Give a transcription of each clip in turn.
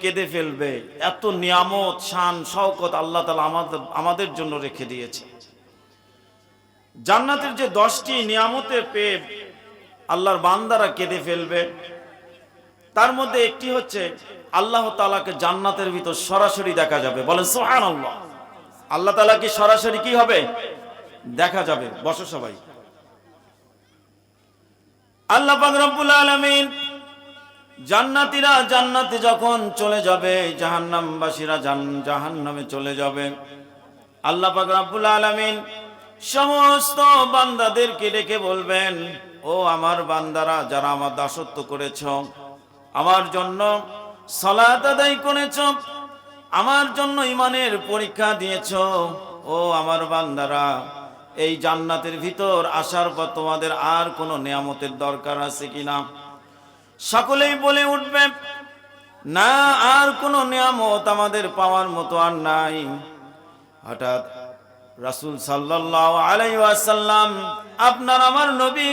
কেঁদে ফেলবে। এত নিয়ামত, শান, শওকত আল্লাহ তালা আমাদের আমাদের জন্য রেখে দিয়েছে। জান্নাতের যে দশটি নিয়ামতের পেয়ে আল্লাহর বান্দারা কেঁদে ফেলবে। তার মধ্যে একটি হচ্ছে, আল্লাহ তালাকে জান্নাতের ভিতর সরাসরি দেখা যাবে। বলেন সোহান আল্লাহ আল্লাহ তালা কি সরাসরি কি হবে? দেখা যাবে। বসো সবাই। আল্লাহ রব্বুল আলামিন জান্নাতীরা জান্নাতে যখন চলে যাবে, জাহান্নামবাসীরা জাহান্নামে চলে যাবে। আল্লাহ পাক রব্বুল আলামিন সমস্ত বান্দাদেরকে ডেকে বলবেন, ও আমার বান্দারা, যারা আমার দাসত্ব করেছ, আমার জন্য সালাত আদায় করেছ, আমার জন্য ইমানের পরীক্ষা দিয়েছ, ও আমার বান্দারা, এই জান্নাতের ভিতর আসার পর তোমাদের আর কোনো নিয়ামতের দরকার আছে কিনা? সকলেই বলে উঠবে, না, আর কোনো নিয়ামত আমাদের পাওয়ার মতো আর নাই। হঠাৎ রাসূল সাল্লাল্লাহু আলাইহি ওয়াসাল্লাম, আপনার আমার নবী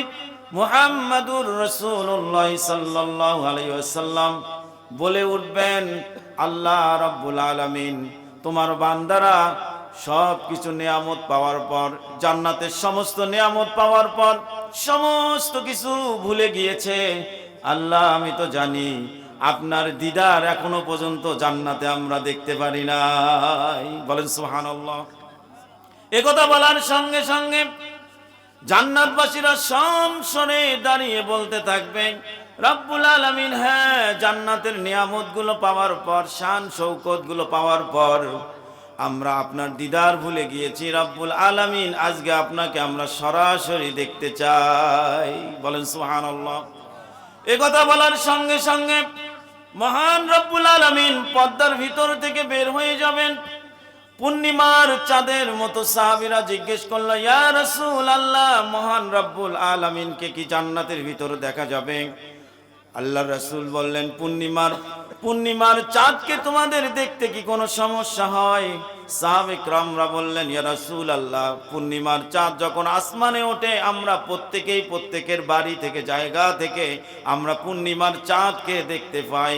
মুহাম্মাদুর রাসূলুল্লাহ সাল্লাল্লাহু আলাইহি ওয়াসাল্লাম, বলে উঠবেন, আল্লাহ রাব্বুল আলামিন তোমার বান্দারা সব কিছু নিয়ামত পাওয়ার পর, জান্নাতের সমস্ত নিয়ামত পাওয়ার পর, সমস্ত কিছু ভুলে গিয়েছে। আল্লাহ, আমি তো জানি আপনার দিদার এখনও পর্যন্ত জান্নাতে আমরা দেখতে পারি নাই। বলেন সুবহানাল্লাহ। একথা বলার সঙ্গে সঙ্গে জান্নাতবাসীরা সংসরে দাঁড়িয়ে বলতে থাকবে, রব্বুল আলামিন হ্যাঁ জান্নাতের নিয়ামতগুলো পাওয়ার পর, শান শৌকতগুলো পাওয়ার পর আমরা আপনার দিদার ভুলে গিয়েছি। রব্বুল আলামিন, আজকে আপনাকে আমরা সরাসরি দেখতে চাই। বলেন সুবহানাল্লাহ। একথা বলার সঙ্গে সঙ্গে মহান রব্বুল আলমিন পদ্মার ভিতর থেকে বের হয়ে যাবেন। পূর্ণিমার চাঁদের মতো সাহাবিরা জিজ্ঞেস করল, ইয়া রাসূল আল্লাহ মহান রব্বুল আলমিনকে কি জান্নাতের ভিতর দেখা যাবে? আল্লাহ রসুল বললেন, পূর্ণিমার পূর্ণিমার চাঁদকে তোমাদের দেখতে কি কোনো সমস্যা হয়? সাহাবে ক্রামরা বললেন, ইয়া রাসূল আল্লাহ পূর্ণিমার চাঁদ যখন আসমানে ওঠে, আমরা প্রত্যেকেই প্রত্যেকের বাড়ি থেকে, জায়গা থেকে আমরা পূর্ণিমার চাঁদকে দেখতে পাই।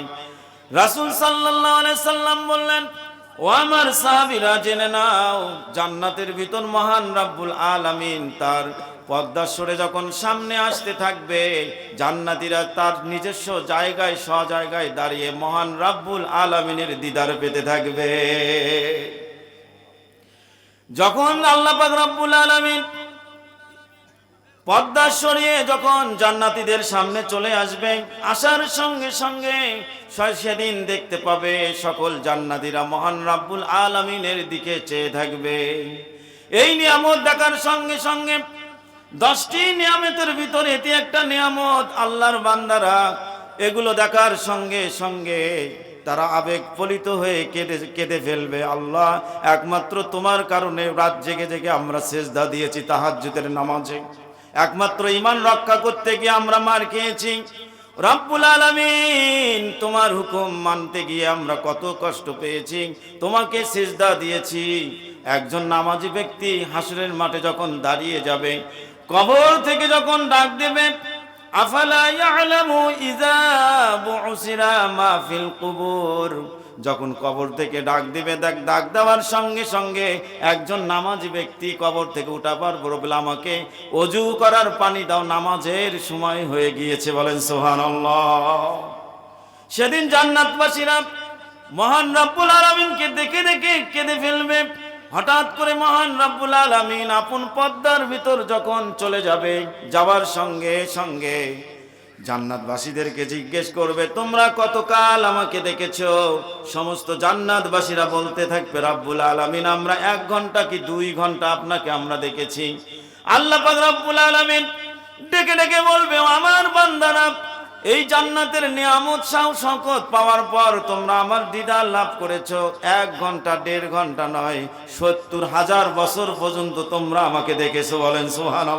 রাসূল সাল্লাম বললেন, ও আমার সাহাবীরা, জেনে নাও, জান্নাতের ভিতর মহান রাব্বুল আলামিন তার পদ্মা সরে যখন সামনে আসতে থাকবে, জান্নাতীরা তার নিজস্ব জায়গায় স্ব জায়গায় দাঁড়িয়ে মহান রাব্বুল আলামিনের দিদার পেতে থাকবে। যখন আল্লাহ রব্বুল আলামিন পর্দা সরিয়ে যখন জান্নাতীদের সামনে চলে আসবে, আসার সঙ্গে সঙ্গে সেদিন দেখতে পাবে সকল জান্নাতীরা মহান রাব্বুল আলামিনের দিকে চেয়ে থাকবে। এই নিয়ামত দেখার সঙ্গে সঙ্গে দশটি নিয়ামতের ভিতরে এটি একটা নিয়ামত আল্লাহর বান্দারা এগুলো দেখার সঙ্গে সঙ্গে তারা আবেগ ফলিত হয়ে কেঁদে কেঁদে ফেলবে। আল্লাহ একমাত্র তোমার কারণে রাত জেগে জেগে আমরা সেজদা দিয়েছি, তাহাজ্জুদের নামাজে। একমাত্র ইমান রক্ষা করতে গিয়ে আমরা মার খেয়েছি। রব্বুল আলামিন তোমার হুকুম মানতে গিয়ে আমরা কত কষ্ট পেয়েছি, তোমাকে সিজদা দিয়েছি। একজন নামাজি ব্যক্তি হাসরের মাঠে যখন দাঁড়িয়ে যাবে কবর থেকে যখন ডাক দেবে, আফালা যখন কবর থেকে ডাক দিবে, দেখ, ডাক দেওয়ার সঙ্গে সঙ্গে একজন নামাজি ব্যক্তি কবর থেকে উঠাবার পর বলে আমাকে অজু করার পানি দাও, নামাজের সময় হয়ে গিয়েছে, বলেন সুবহানাল্লাহ। সেদিন জান্নাতবাসীরা মহান রব্বুল আলামিনকে দেখে দেখে কেঁদে ফেলবে। হঠাৎ করে মহান রাব্বুল আলামিন আপন পদ্মার ভিতর যখন চলে যাবে যাওয়ার সঙ্গে সঙ্গে জান্নাতবাসীদেরকে জিজ্ঞেস করবে, তোমরা কতকাল আমাকে দেখেছ? সমস্ত জান্নাতবাসীরা বলতে থাকবে, রাব্বুল আলামিন, আমরা এক ঘণ্টা কি দুই ঘণ্টা আপনাকে আমরা দেখেছি? আল্লাহ রাব্বুল আলামিন ডেকে ডেকে বলবে আমার বান্দারা এই জান্নাতের নিয়ামত সাহ শকত পাওয়ার পর তোমরা আমার দিদার লাভ করেছ। এক ঘণ্টা, দেড় ঘণ্টা নয়, সত্তর হাজার বছর পর্যন্ত তোমরা আমাকে দেখেছ বলেন সোহান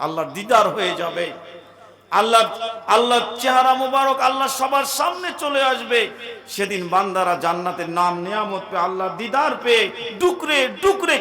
আল্লাহ দিদার হয়ে যাবে। আল্লাহ আল্লাহর চেহারা মুবারক আল্লাহ সবার সামনে চলে আসবে। সেদিন বান্দারা জান্নাতের নাম নিয়ামত পেয়ে আল্লাহ দিদার পেয়ে ডুকরে ডুকরে